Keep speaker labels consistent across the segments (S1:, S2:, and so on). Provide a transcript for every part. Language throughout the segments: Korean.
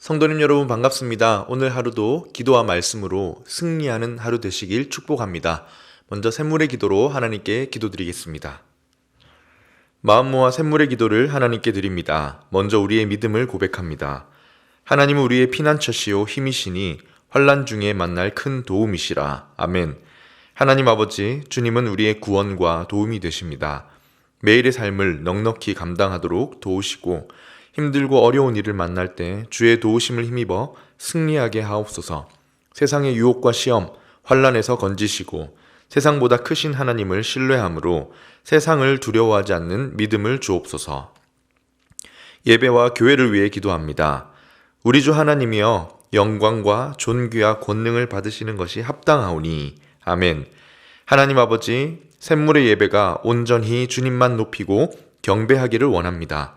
S1: 성도님 여러분 반갑습니다. 오늘 하루도 기도와 말씀으로 승리하는 하루 되시길 축복합니다. 먼저 샘물의 기도로 하나님께 기도드리겠습니다. 마음 모아 샘물의 기도를 하나님께 드립니다. 먼저 우리의 믿음을 고백합니다. 하나님은 우리의 피난처시요 힘이시니 환란 중에 만날 큰 도움이시라. 아멘. 하나님 아버지, 주님은 우리의 구원과 도움이 되십니다. 매일의 삶을 넉넉히 감당하도록 도우시고 힘들고 어려운 일을 만날 때 주의 도우심을 힘입어 승리하게 하옵소서. 세상의 유혹과 시험, 환란에서 건지시고 세상보다 크신 하나님을 신뢰함으로 세상을 두려워하지 않는 믿음을 주옵소서. 예배와 교회를 위해 기도합니다. 우리 주 하나님이여 영광과 존귀와 권능을 받으시는 것이 합당하오니 아멘. 하나님 아버지 샘물의 예배가 온전히 주님만 높이고 경배하기를 원합니다.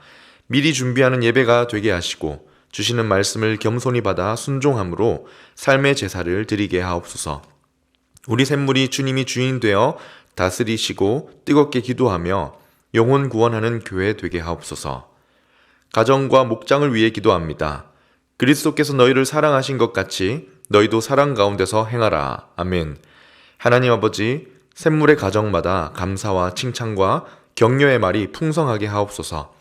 S1: 미리 준비하는 예배가 되게 하시고 주시는 말씀을 겸손히 받아 순종함으로 삶의 제사를 드리게 하옵소서. 우리 샘물이 주님이 주인 되어 다스리시고 뜨겁게 기도하며 영혼 구원하는 교회 되게 하옵소서. 가정과 목장을 위해 기도합니다. 그리스도께서 너희를 사랑하신 것 같이 너희도 사랑 가운데서 행하라. 아멘. 하나님 아버지, 샘물의 가정마다 감사와 칭찬과 격려의 말이 풍성하게 하옵소서.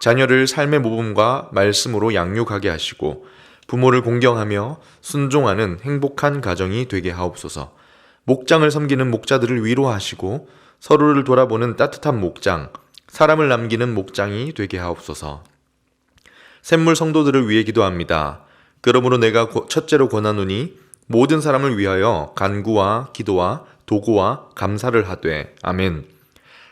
S1: 자녀를 삶의 모범과 말씀으로 양육하게 하시고 부모를 공경하며 순종하는 행복한 가정이 되게 하옵소서. 목장을 섬기는 목자들을 위로하시고 서로를 돌아보는 따뜻한 목장, 사람을 남기는 목장이 되게 하옵소서. 샘물 성도들을 위해 기도합니다. 그러므로 내가 고- 첫째로 권하노니 모든 사람을 위하여 간구와 기도와 도구와 감사를 하되 아멘.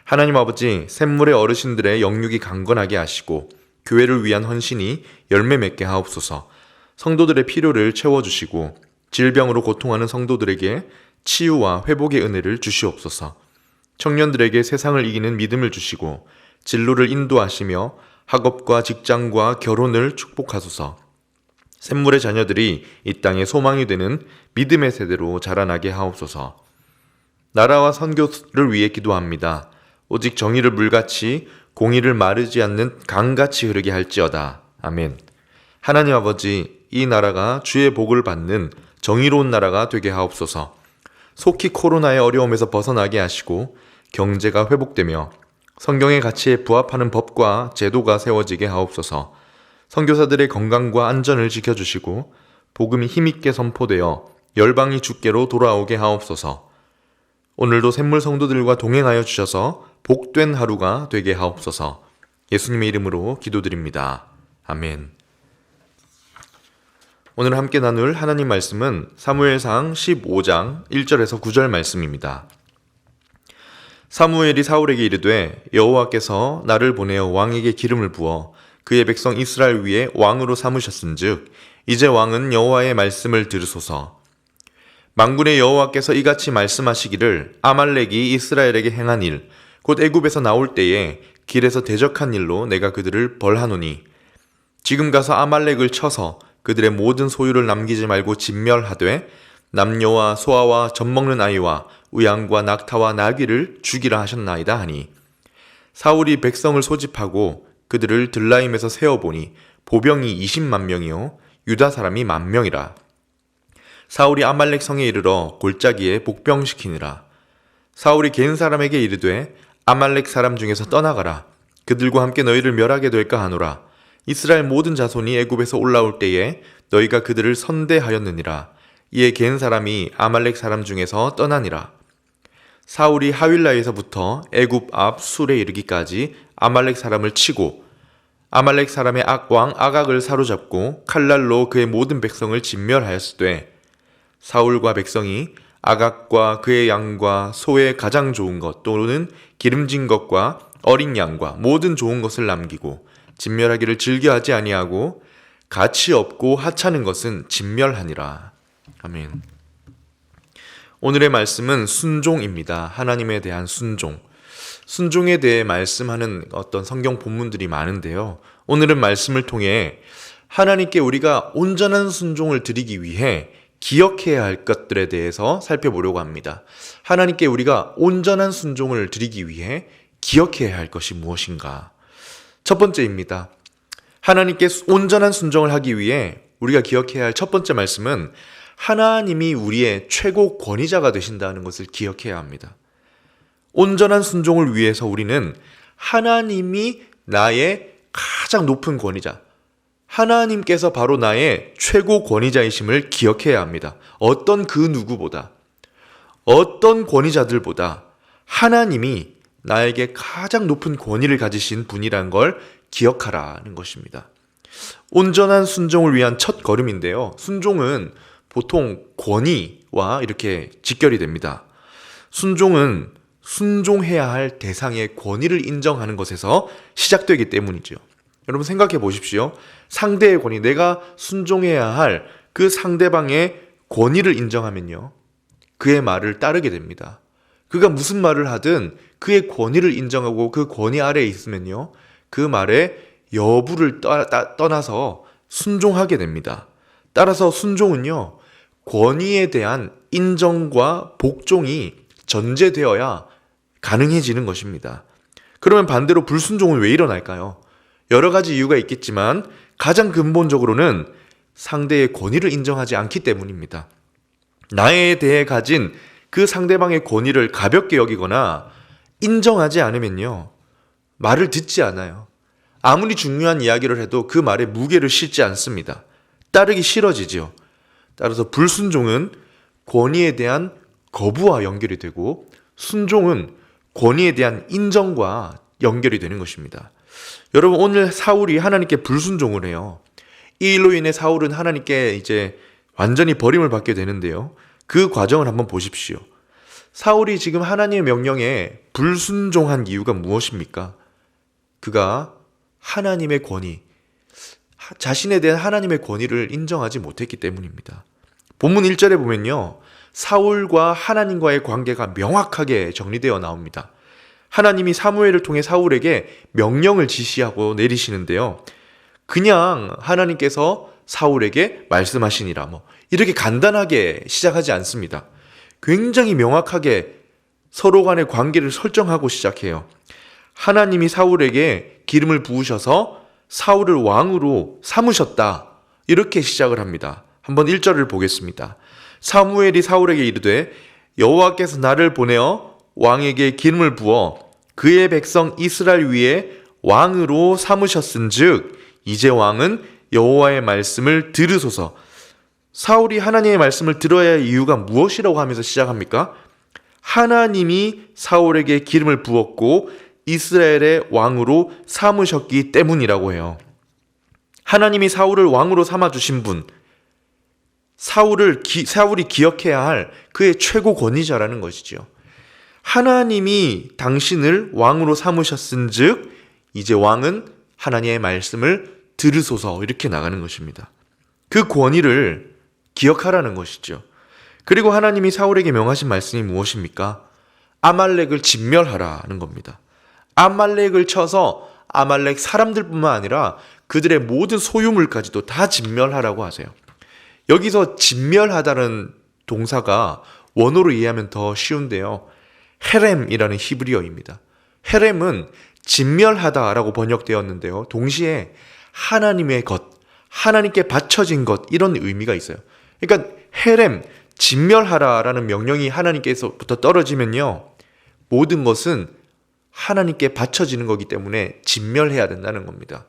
S1: 하나님 아버지 샘물의 어르신들의 영육이 강건하게 하시고 교회를 위한 헌신이 열매 맺게 하옵소서. 성도들의 필요를 채워 주시고 질병으로 고통하는 성도들에게 치유와 회복의 은혜를 주시옵소서. 청년들에게 세상을 이기는 믿음을 주시고 진로를 인도하시며 학업과 직장과 결혼을 축복하소서. 샘물의 자녀들이 이 땅의 소망이 되는 믿음의 세대로 자라나게 하옵소서. 나라와 선교를 위해 기도합니다. 오직 정의를 물같이 공의를 마르지 않는 강같이 흐르게 할지어다. 아멘. 하나님 아버지, 이 나라가 주의 복을 받는 정의로운 나라가 되게 하옵소서. 속히 코로나의 어려움에서 벗어나게 하시고 경제가 회복되며 성경의 가치에 부합하는 법과 제도가 세워지게 하옵소서. 선교사들의 건강과 안전을 지켜주시고 복음이 힘있게 선포되어 열방이 주께로 돌아오게 하옵소서. 오늘도 샘물 성도들과 동행하여 주셔서 복된 하루가 되게 하옵소서. 예수님의 이름으로 기도드립니다. 아멘. 오늘 함께 나눌 하나님 말씀은 사무엘상 15장 1절에서 9절 말씀입니다. 사무엘이 사울에게 이르되 여호와께서 나를 보내어 왕에게 기름을 부어 그의 백성 이스라엘 위에 왕으로 삼으셨은즉 이제 왕은 여호와의 말씀을 들으소서 만군의 여호와께서 이같이 말씀하시기를 아말렉이 이스라엘에게 행한 일 곧 애굽에서 나올 때에 길에서 대적한 일로 내가 그들을 벌하노니 지금 가서 아말렉을 쳐서 그들의 모든 소유를 남기지 말고 진멸하되 남녀와 소아와 젖먹는 아이와 우양과 낙타와 나귀를 죽이라 하셨나이다 하니 사울이 백성을 소집하고 그들을 들라임에서 세어보니 보병이 20만 명이요 유다 사람이 만 명이라. 사울이 아말렉 성에 이르러 골짜기에 복병시키니라. 사울이 겐 사람에게 이르되 아말렉 사람 중에서 떠나가라. 그들과 함께 너희를 멸하게 될까 하노라. 이스라엘 모든 자손이 애굽에서 올라올 때에 너희가 그들을 선대하였느니라. 이에 겐 사람이 아말렉 사람 중에서 떠나니라. 사울이 하윌라에서부터 애굽 앞 술에 이르기까지 아말렉 사람을 치고 아말렉 사람의 악왕 아각을 사로잡고 칼날로 그의 모든 백성을 진멸하였으되 사울과 백성이 아각과 그의 양과 소의 가장 좋은 것 또는 기름진 것과 어린 양과 모든 좋은 것을 남기고 진멸하기를 즐겨하지 아니하고 가치 없고 하찮은 것은 진멸하니라. 아멘. 오늘의 말씀은 순종입니다. 하나님에 대한 순종. 순종에 대해 말씀하는 어떤 성경 본문들이 많은데요. 오늘은 말씀을 통해 하나님께 우리가 온전한 순종을 드리기 위해 기억해야 할 것들에 대해서 살펴보려고 합니다. 하나님께 우리가 온전한 순종을 드리기 위해 기억해야 할 것이 무엇인가? 첫 번째입니다. 하나님께 온전한 순종을 하기 위해 우리가 기억해야 할 첫 번째 말씀은 하나님이 우리의 최고 권위자가 되신다는 것을 기억해야 합니다. 온전한 순종을 위해서 우리는 하나님이 나의 가장 높은 권위자, 하나님께서 바로 나의 최고 권위자이심을 기억해야 합니다. 어떤 그 누구보다, 어떤 권위자들보다 하나님이 나에게 가장 높은 권위를 가지신 분이란 걸 기억하라는 것입니다. 온전한 순종을 위한 첫 걸음인데요. 순종은 보통 권위와 이렇게 직결이 됩니다. 순종은 순종해야 할 대상의 권위를 인정하는 것에서 시작되기 때문이죠. 여러분 생각해 보십시오. 상대의 권위, 내가 순종해야 할 그 상대방의 권위를 인정하면요. 그의 말을 따르게 됩니다. 그가 무슨 말을 하든 그의 권위를 인정하고 그 권위 아래에 있으면요. 그 말에 여부를 떠, 따, 떠나서 순종하게 됩니다. 따라서 순종은요. 권위에 대한 인정과 복종이 전제되어야 가능해지는 것입니다. 그러면 반대로 불순종은 왜 일어날까요? 여러 가지 이유가 있겠지만 가장 근본적으로는 상대의 권위를 인정하지 않기 때문입니다. 나에 대해 가진 그 상대방의 권위를 가볍게 여기거나 인정하지 않으면요. 말을 듣지 않아요. 아무리 중요한 이야기를 해도 그 말에 무게를 실지 않습니다. 따르기 싫어지죠. 따라서 불순종은 권위에 대한 거부와 연결이 되고 순종은 권위에 대한 인정과 연결이 되는 것입니다. 여러분 오늘 사울이 하나님께 불순종을 해요. 이 일로 인해 사울은 하나님께 이제 완전히 버림을 받게 되는데요. 그 과정을 한번 보십시오. 사울이 지금 하나님의 명령에 불순종한 이유가 무엇입니까? 그가 하나님의 권위, 자신에 대한 하나님의 권위를 인정하지 못했기 때문입니다. 본문 1절에 보면요. 사울과 하나님과의 관계가 명확하게 정리되어 나옵니다. 하나님이 사무엘을 통해 사울에게 명령을 지시하고 내리시는데요. 그냥 하나님께서 사울에게 말씀하시니라 뭐 이렇게 간단하게 시작하지 않습니다. 굉장히 명확하게 서로 간의 관계를 설정하고 시작해요. 하나님이 사울에게 기름을 부으셔서 사울을 왕으로 삼으셨다. 이렇게 시작을 합니다. 한번 1절을 보겠습니다. 사무엘이 사울에게 이르되 여호와께서 나를 보내어 왕에게 기름을 부어 그의 백성 이스라엘 위에 왕으로 삼으셨은즉 이제 왕은 여호와의 말씀을 들으소서. 사울이 하나님의 말씀을 들어야 할 이유가 무엇이라고 하면서 시작합니까? 하나님이 사울에게 기름을 부었고 이스라엘의 왕으로 삼으셨기 때문이라고 해요. 하나님이 사울을 왕으로 삼아 주신 분, 사울을 기, 사울이 기억해야 할 그의 최고 권위자라는 것이지요. 하나님이 당신을 왕으로 삼으셨은즉 이제 왕은 하나님의 말씀을 들으소서 이렇게 나가는 것입니다. 그 권위를 기억하라는 것이죠. 그리고 하나님이 사울에게 명하신 말씀이 무엇입니까? 아말렉을 진멸하라는 겁니다. 아말렉을 쳐서 아말렉 사람들뿐만 아니라 그들의 모든 소유물까지도 다 진멸하라고 하세요. 여기서 진멸하다는 동사가 원어로 이해하면 더 쉬운데요. 헤렘이라는 히브리어입니다. 헤렘은 진멸하다라고 번역되었는데요. 동시에 하나님의 것, 하나님께 바쳐진 것 이런 의미가 있어요. 그러니까 헤렘 진멸하라라는 명령이 하나님께서부터 떨어지면요. 모든 것은 하나님께 바쳐지는 거기 때문에 진멸해야 된다는 겁니다.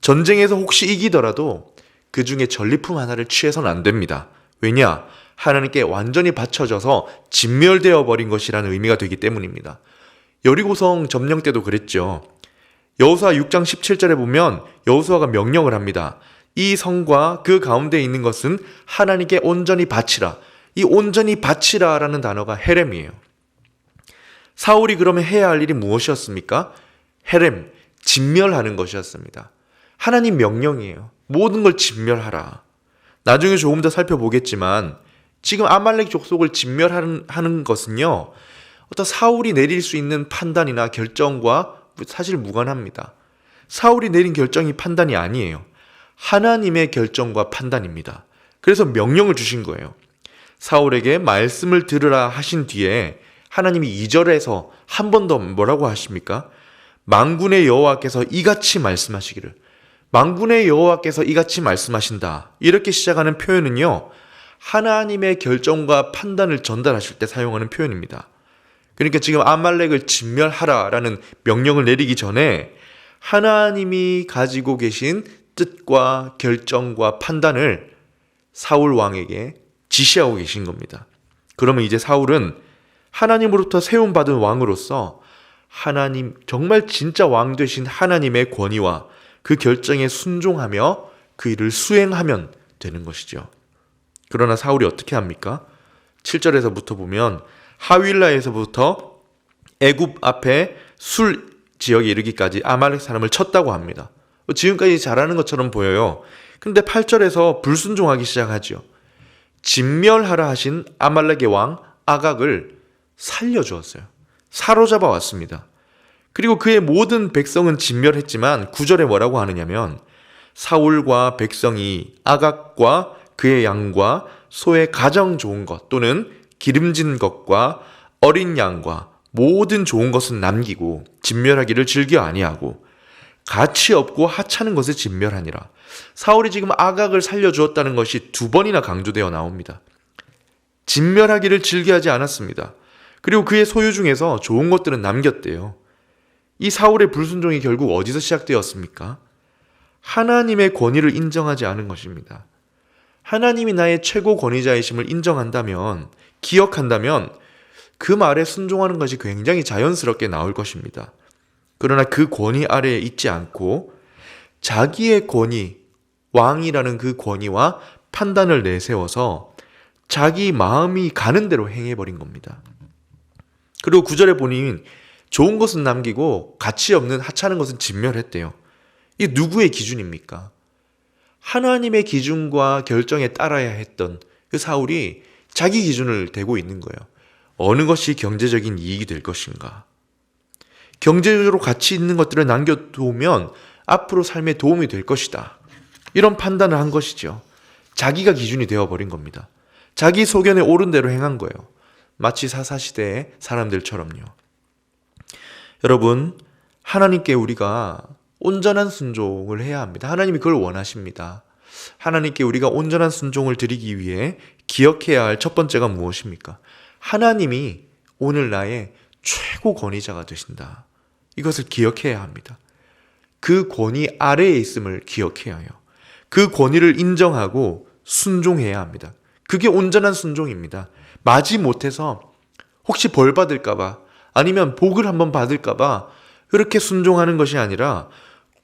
S1: 전쟁에서 혹시 이기더라도 그 중에 전리품 하나를 취해서는 안 됩니다. 왜냐? 하나님께 완전히 바쳐져서 진멸되어 버린 것이라는 의미가 되기 때문입니다. 여리고성 점령 때도 그랬죠. 여호수아 6장 17절에 보면 여호수아가 명령을 합니다. 이 성과 그 가운데 있는 것은 하나님께 온전히 바치라. 이 온전히 바치라라는 단어가 헤렘이에요. 사울이 그러면 해야 할 일이 무엇이었습니까? 헤렘, 진멸하는 것이었습니다. 하나님 명령이에요. 모든 걸 진멸하라. 나중에 조금 더 살펴보겠지만 지금 아말렉 족속을 진멸하는 하는 것은요. 어떤 사울이 내릴 수 있는 판단이나 결정과 사실 무관합니다. 사울이 내린 결정이 판단이 아니에요. 하나님의 결정과 판단입니다. 그래서 명령을 주신 거예요. 사울에게 말씀을 들으라 하신 뒤에 하나님이 2절에서 한 번 더 뭐라고 하십니까? 망군의 여호와께서 이같이 말씀하시기를 망군의 여호와께서 이같이 말씀하신다. 이렇게 시작하는 표현은요. 하나님의 결정과 판단을 전달하실 때 사용하는 표현입니다. 그러니까 지금 아말렉을 진멸하라라는 명령을 내리기 전에 하나님이 가지고 계신 뜻과 결정과 판단을 사울 왕에게 지시하고 계신 겁니다. 그러면 이제 사울은 하나님으로부터 세움 받은 왕으로서 하나님, 정말 진짜 왕 되신 하나님의 권위와 그 결정에 순종하며 그 일을 수행하면 되는 것이죠. 그러나 사울이 어떻게 합니까? 7절에서부터 보면 하윌라에서부터 애굽 앞에 술 지역에 이르기까지 아말렉 사람을 쳤다고 합니다. 지금까지 잘하는 것처럼 보여요. 근데 8절에서 불순종하기 시작하죠. 진멸하라 하신 아말렉의 왕 아각을 살려주었어요. 사로잡아 왔습니다. 그리고 그의 모든 백성은 진멸했지만 9절에 뭐라고 하느냐면 사울과 백성이 아각과 그의 양과 소의 가장 좋은 것 또는 기름진 것과 어린 양과 모든 좋은 것은 남기고 진멸하기를 즐겨 아니하고 가치 없고 하찮은 것을 진멸하니라. 사울이 지금 아각을 살려주었다는 것이 두 번이나 강조되어 나옵니다. 진멸하기를 즐겨하지 않았습니다. 그리고 그의 소유 중에서 좋은 것들은 남겼대요. 이 사울의 불순종이 결국 어디서 시작되었습니까? 하나님의 권위를 인정하지 않은 것입니다. 하나님이 나의 최고 권위자이심을 인정한다면, 기억한다면, 그 말에 순종하는 것이 굉장히 자연스럽게 나올 것입니다. 그러나 그 권위 아래에 있지 않고, 자기의 권위, 왕이라는 그 권위와 판단을 내세워서 자기 마음이 가는 대로 행해버린 겁니다. 그리고 구절에 보니 좋은 것은 남기고 가치 없는 하찮은 것은 진멸했대요. 이게 누구의 기준입니까? 하나님의 기준과 결정에 따라야 했던 그 사울이 자기 기준을 대고 있는 거예요. 어느 것이 경제적인 이익이 될 것인가? 경제적으로 가치 있는 것들을 남겨두면 앞으로 삶에 도움이 될 것이다. 이런 판단을 한 것이죠. 자기가 기준이 되어버린 겁니다. 자기 소견에 옳은 대로 행한 거예요. 마치 사사시대의 사람들처럼요. 여러분, 하나님께 우리가 온전한 순종을 해야 합니다. 하나님이 그걸 원하십니다. 하나님께 우리가 온전한 순종을 드리기 위해 기억해야 할 첫 번째가 무엇입니까? 하나님이 오늘 나의 최고 권위자가 되신다. 이것을 기억해야 합니다. 그 권위 아래에 있음을 기억해야 해요. 그 권위를 인정하고 순종해야 합니다. 그게 온전한 순종입니다. 마지 못해서 혹시 벌 받을까봐 아니면 복을 한번 받을까봐 그렇게 순종하는 것이 아니라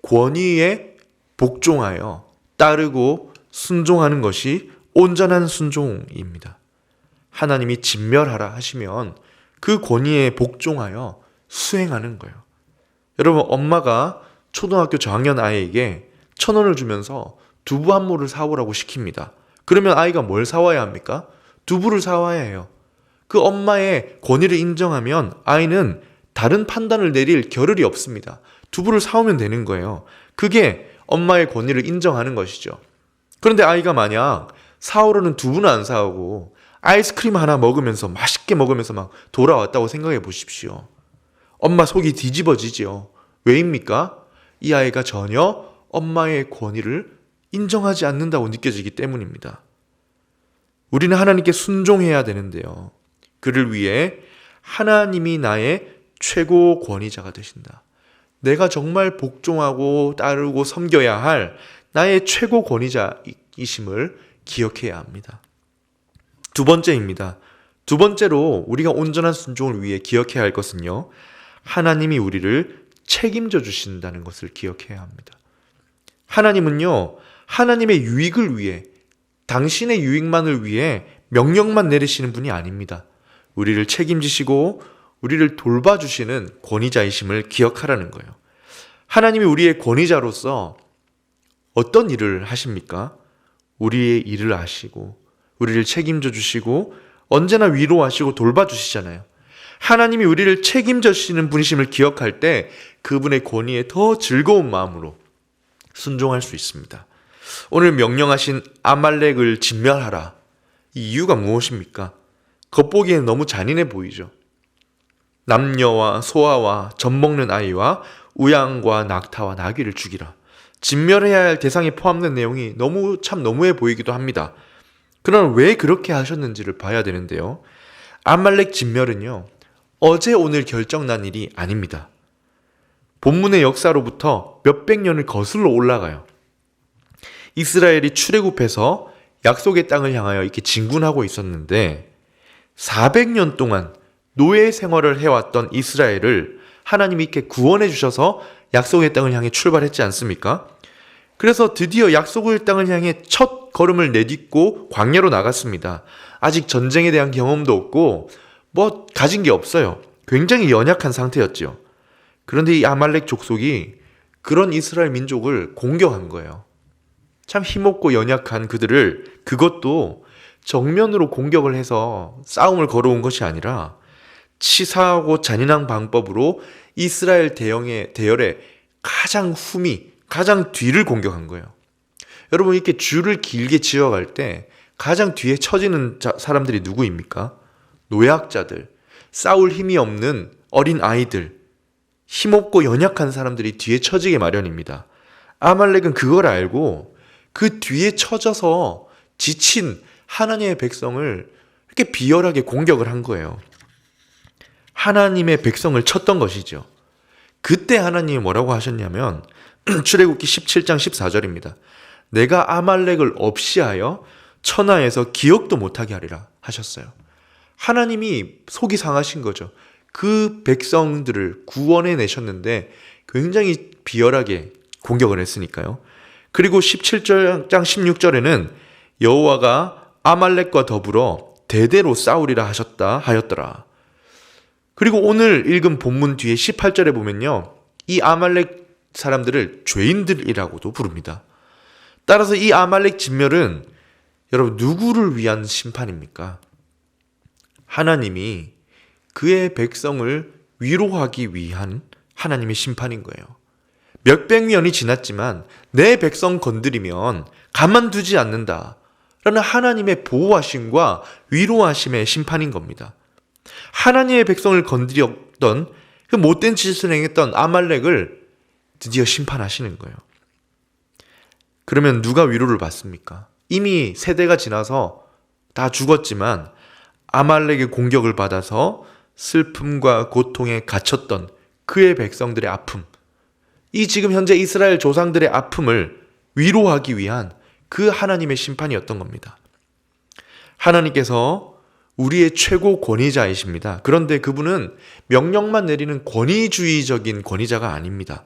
S1: 권위에 복종하여 따르고 순종하는 것이 온전한 순종입니다. 하나님이 진멸하라 하시면 그 권위에 복종하여 수행하는 거예요. 여러분, 엄마가 초등학교 저학년 아이에게 천 원을 주면서 두부 한 모를 사오라고 시킵니다. 그러면 아이가 뭘 사와야 합니까? 두부를 사와야 해요. 그 엄마의 권위를 인정하면 아이는 다른 판단을 내릴 겨를이 없습니다. 두부를 사오면 되는 거예요. 그게 엄마의 권위를 인정하는 것이죠. 그런데 아이가 만약 사오로는 두부는 안 사오고 아이스크림 하나 먹으면서 맛있게 먹으면서 막 돌아왔다고 생각해 보십시오. 엄마 속이 뒤집어지지요. 왜입니까? 이 아이가 전혀 엄마의 권위를 인정하지 않는다고 느껴지기 때문입니다. 우리는 하나님께 순종해야 되는데요. 그를 위해 하나님이 나의 최고 권위자가 되신다. 내가 정말 복종하고 따르고 섬겨야 할 나의 최고 권위자이심을 기억해야 합니다. 두 번째입니다. 두 번째로 우리가 온전한 순종을 위해 기억해야 할 것은요. 하나님이 우리를 책임져 주신다는 것을 기억해야 합니다. 하나님은요. 하나님의 유익을 위해 당신의 유익만을 위해 명령만 내리시는 분이 아닙니다. 우리를 책임지시고 우리를 돌봐주시는 권위자이심을 기억하라는 거예요. 하나님이 우리의 권위자로서 어떤 일을 하십니까? 우리의 일을 아시고, 우리를 책임져 주시고, 언제나 위로하시고 돌봐주시잖아요. 하나님이 우리를 책임져 주시는 분이심을 기억할 때 그분의 권위에 더 즐거운 마음으로 순종할 수 있습니다. 오늘 명령하신 아말렉을 진멸하라. 이 이유가 무엇입니까? 겉보기에는 너무 잔인해 보이죠. 남녀와 소아와 젖 먹는 아이와 우양과 낙타와 나귀를 죽이라. 진멸해야 할 대상에 포함된 내용이 너무 참 너무해 보이기도 합니다. 그러나 왜 그렇게 하셨는지를 봐야 되는데요. 아말렉 진멸은요. 어제 오늘 결정난 일이 아닙니다. 본문의 역사로부터 몇백 년을 거슬러 올라가요. 이스라엘이 출애굽해서 약속의 땅을 향하여 이렇게 진군하고 있었는데 400년 동안 노예 생활을 해왔던 이스라엘을 하나님이 이렇게 구원해 주셔서 약속의 땅을 향해 출발했지 않습니까? 그래서 드디어 약속의 땅을 향해 첫 걸음을 내딛고 광야로 나갔습니다. 아직 전쟁에 대한 경험도 없고 뭐 가진 게 없어요. 굉장히 연약한 상태였지요. 그런데 이 아말렉 족속이 그런 이스라엘 민족을 공격한 거예요. 참 힘없고 연약한 그들을 그것도 정면으로 공격을 해서 싸움을 걸어온 것이 아니라 치사하고 잔인한 방법으로 이스라엘 대형의 대열의 가장 후미, 가장 뒤를 공격한 거예요. 여러분 이렇게 줄을 길게 지어갈 때 가장 뒤에 처지는 자- 사람들이 누구입니까? 노약자들, 싸울 힘이 없는 어린 아이들, 힘없고 연약한 사람들이 뒤에 처지게 마련입니다. 아말렉은 그걸 알고 그 뒤에 처져서 지친 하나님의 백성을 이렇게 비열하게 공격을 한 거예요. 하나님의 백성을 쳤던 것이죠. 그때 하나님이 뭐라고 하셨냐면 출애굽기 17장 14절입니다. 내가 아말렉을 없이 하여 천하에서 기억도 못하게 하리라 하셨어요. 하나님이 속이 상하신 거죠. 그 백성들을 구원해 내셨는데 굉장히 비열하게 공격을 했으니까요. 그리고 17장 16절에는 여호와가 아말렉과 더불어 대대로 싸우리라 하셨다 하였더라. 그리고 오늘 읽은 본문 뒤에 18절에 보면요. 이 아말렉 사람들을 죄인들이라고도 부릅니다. 따라서 이 아말렉 진멸은 여러분 누구를 위한 심판입니까? 하나님이 그의 백성을 위로하기 위한 하나님의 심판인 거예요. 몇백 년이 지났지만 내 백성 건드리면 가만두지 않는다. 라는 하나님의 보호하심과 위로하심의 심판인 겁니다. 하나님의 백성을 건드렸던 그 못된 짓을 행했던 아말렉을 드디어 심판하시는 거예요. 그러면 누가 위로를 받습니까? 이미 세대가 지나서 다 죽었지만 아말렉의 공격을 받아서 슬픔과 고통에 갇혔던 그의 백성들의 아픔, 이 지금 현재 이스라엘 조상들의 아픔을 위로하기 위한 그 하나님의 심판이었던 겁니다. 하나님께서 우리의 최고 권위자이십니다. 그런데 그분은 명령만 내리는 권위주의적인 권위자가 아닙니다.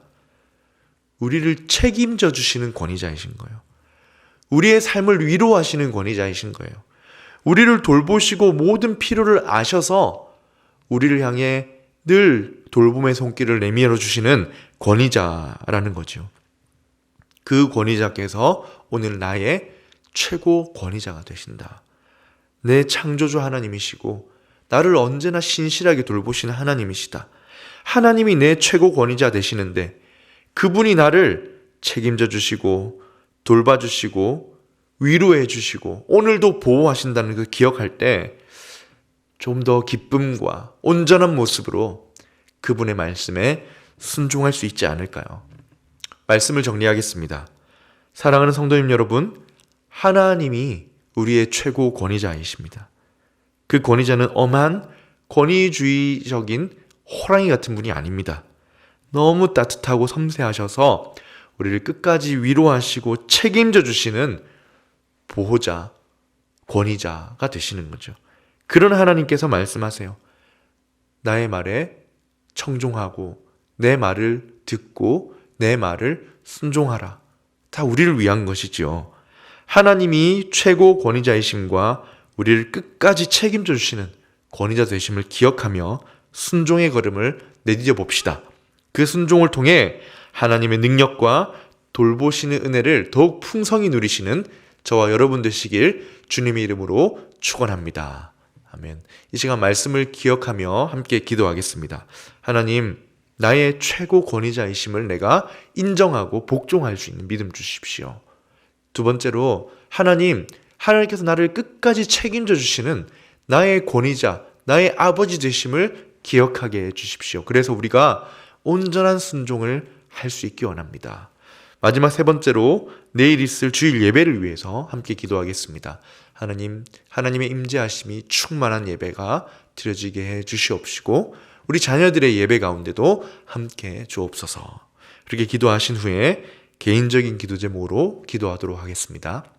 S1: 우리를 책임져 주시는 권위자이신 거예요. 우리의 삶을 위로하시는 권위자이신 거예요. 우리를 돌보시고 모든 필요를 아셔서 우리를 향해 늘 돌봄의 손길을 내밀어 주시는 권위자라는 거죠. 그 권위자께서 오늘 나의 최고 권위자가 되신다. 내 창조주 하나님이시고 나를 언제나 신실하게 돌보시는 하나님이시다. 하나님이 내 최고 권위자 되시는데 그분이 나를 책임져 주시고 돌봐 주시고 위로해 주시고 오늘도 보호하신다는 그 기억할 때 좀 더 기쁨과 온전한 모습으로 그분의 말씀에 순종할 수 있지 않을까요? 말씀을 정리하겠습니다. 사랑하는 성도님 여러분, 하나님이 우리의 최고 권위자이십니다. 그 권위자는 엄한 권위주의적인 호랑이 같은 분이 아닙니다. 너무 따뜻하고 섬세하셔서 우리를 끝까지 위로하시고 책임져 주시는 보호자, 권위자가 되시는 거죠. 그런 하나님께서 말씀하세요. 나의 말에 청종하고 내 말을 듣고 내 말을 순종하라. 다 우리를 위한 것이지요. 하나님이 최고 권위자이심과 우리를 끝까지 책임져 주시는 권위자 되심을 기억하며 순종의 걸음을 내디뎌 봅시다. 그 순종을 통해 하나님의 능력과 돌보시는 은혜를 더욱 풍성히 누리시는 저와 여러분 되시길 주님의 이름으로 축원합니다. 아멘. 이 시간 말씀을 기억하며 함께 기도하겠습니다. 하나님, 나의 최고 권위자이심을 내가 인정하고 복종할 수 있는 믿음 주십시오. 두 번째로 하나님, 하나님께서 나를 끝까지 책임져 주시는 나의 권위자, 나의 아버지 되심을 기억하게 해 주십시오. 그래서 우리가 온전한 순종을 할 수 있기 원합니다. 마지막 세 번째로 내일 있을 주일 예배를 위해서 함께 기도하겠습니다. 하나님, 하나님의 임재하심이 충만한 예배가 드려지게 해 주시옵시고 우리 자녀들의 예배 가운데도 함께 주옵소서. 그렇게 기도하신 후에 개인적인 기도 제목으로 기도하도록 하겠습니다.